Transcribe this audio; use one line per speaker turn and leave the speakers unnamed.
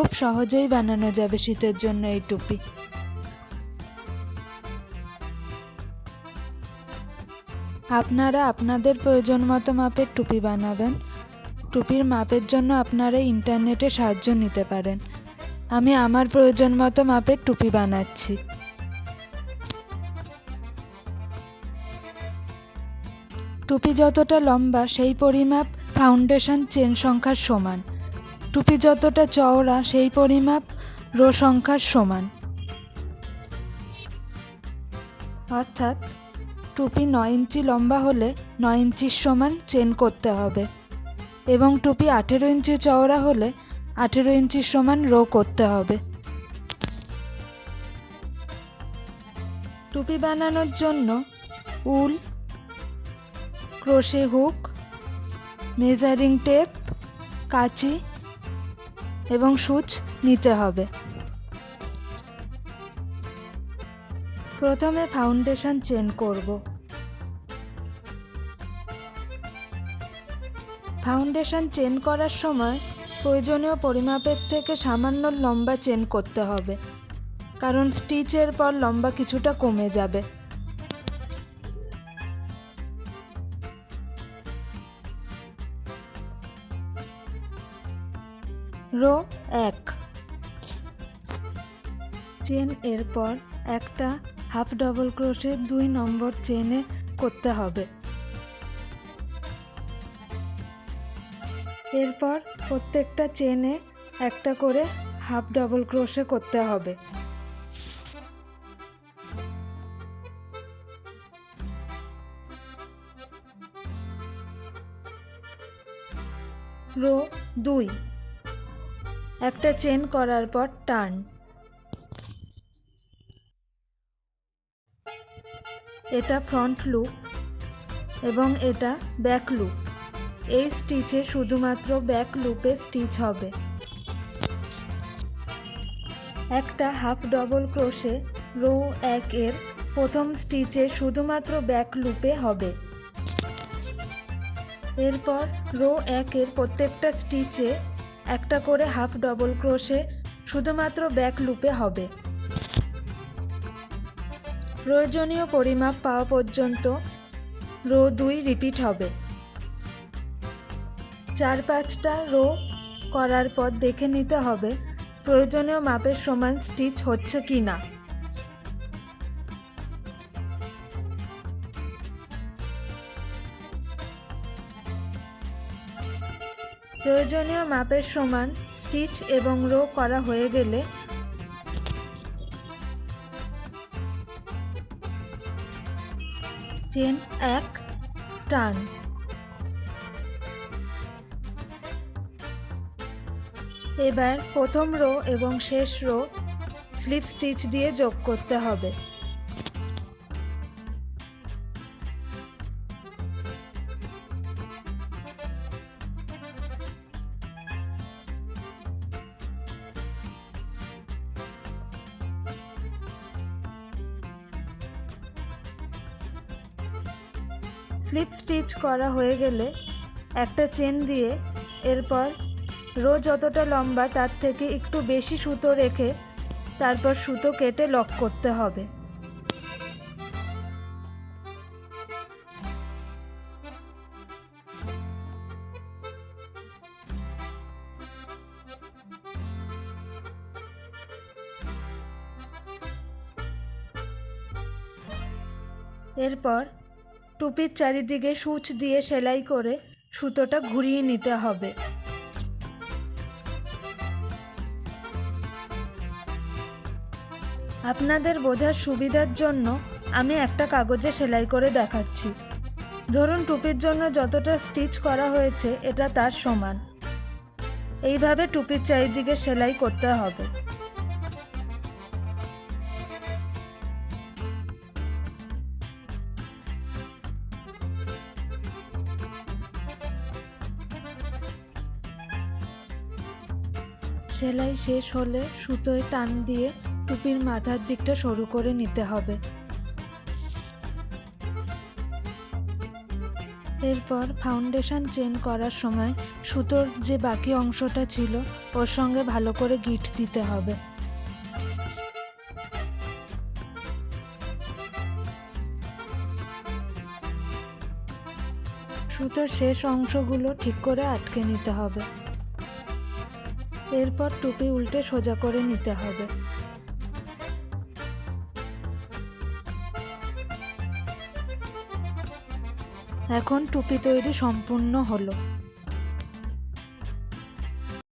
খুব সহজেই বানানো যাবে শীতের জন্য এই টুপি। আপনারা আপনাদের প্রয়োজন মতো মাপের টুপি বানাবেন। টুপির মাপের জন্য আপনারা ইন্টারনেটে সাহায্য নিতে পারেন। আমি আমার প্রয়োজন মতো মাপের টুপি বানাচ্ছি। টুপি যতটা লম্বা, সেই পরিমাপ ফাউন্ডেশন চেন সংখ্যার সমান। টুপি যতটা চওড়া, সেই পরিমাপ রো সংখ্যার সমান। অর্থাৎ, টুপি নয় ইঞ্চি লম্বা হলে নয় ইঞ্চির সমান চেন করতে হবে এবং টুপি আঠেরো ইঞ্চি চওড়া হলে আঠেরো ইঞ্চির সমান রো করতে হবে। টুপি বানানোর জন্য wool, crochet hook, measuring tape, কাঁচি এবং সুচ নিতে হবে। প্রথমে ফাউন্ডেশন চেন করব। ফাউন্ডেশন চেন করার সময় প্রয়োজনীয় পরিমাপের থেকে সামান্য লম্বা চেন করতে হবে। কারণ স্টিচের পর লম্বা কিছুটা কমে যাবে। রো এক চেন এরপর একটা হাফ ডবল ক্রোশে দুই নম্বর চেনে করতে হবে। এরপর প্রত্যেকটা চেনে একটা করে হাফ ডবল ক্রোশে করতে হবে। রো দুই। একটা চেন করার পর টার্ন এটা ফ্রন্ট লুপ এবং এটা ব্যাক লুপ এই স্টিচে শুধুমাত্র ব্যাক লুপে স্টিচ হবে। একটা হাফ ডবল ক্রোশে রো এক এর প্রথম স্টিচে শুধুমাত্র ব্যাক লুপে হবে। এরপর রো একের প্রত্যেকটা স্টিচে একটা করে হাফ ডবল ক্রোশে শুধুমাত্র ব্যাক লুপে হবে। প্রয়োজনীয় পরিমাপ পাওয়া পর্যন্ত রো দুই রিপিট হবে। চার পাঁচটা রো করার পর দেখে নিতে হবে প্রয়োজনীয় মাপের সমান স্টিচ হচ্ছে কি না প্রয়োজনীয় মাপের সমান স্টিচ এবং রো করা হয়ে গেলে চেন এক, টান। এবার প্রথম রো এবং শেষ রো স্লিপ স্টিচ দিয়ে যোগ করতে হবে। স্লিপ স্টিচ করা হয়ে গেলে একটা চেন দিয়ে এরপর রো যতটা লম্বা তার থেকে একটু বেশি সুতো রেখে তারপর সুতো কেটে লক করতে হবে। এরপর টুপির চারিদিকে সূচ দিয়ে সেলাই করে সুতোটা ঘুরিয়ে নিতে হবে। আপনাদের বোঝার সুবিধার জন্য আমি একটা কাগজে সেলাই করে দেখাচ্ছি। ধরুন টুপির জন্য যতটা স্টিচ করা হয়েছে, এটা তার সমান। এইভাবে টুপির চারিদিকে সেলাই করতে হবে। সেলাই শেষ হলে সুতোয় টান দিয়ে টুপির মাথার দিকটা সরু করে নিতে হবে। এরপর ফাউন্ডেশন চেন করার সময় সুতোর যে বাকি অংশটা ছিল, ওর সঙ্গে ভালো করে গিট দিতে হবে। সুতোর শেষ অংশগুলো ঠিক করে আটকে নিতে হবে। এরপর টুপি উল্টে সোজা করে নিতে হবে। এখন টুপি তৈরি সম্পূর্ণ হলো।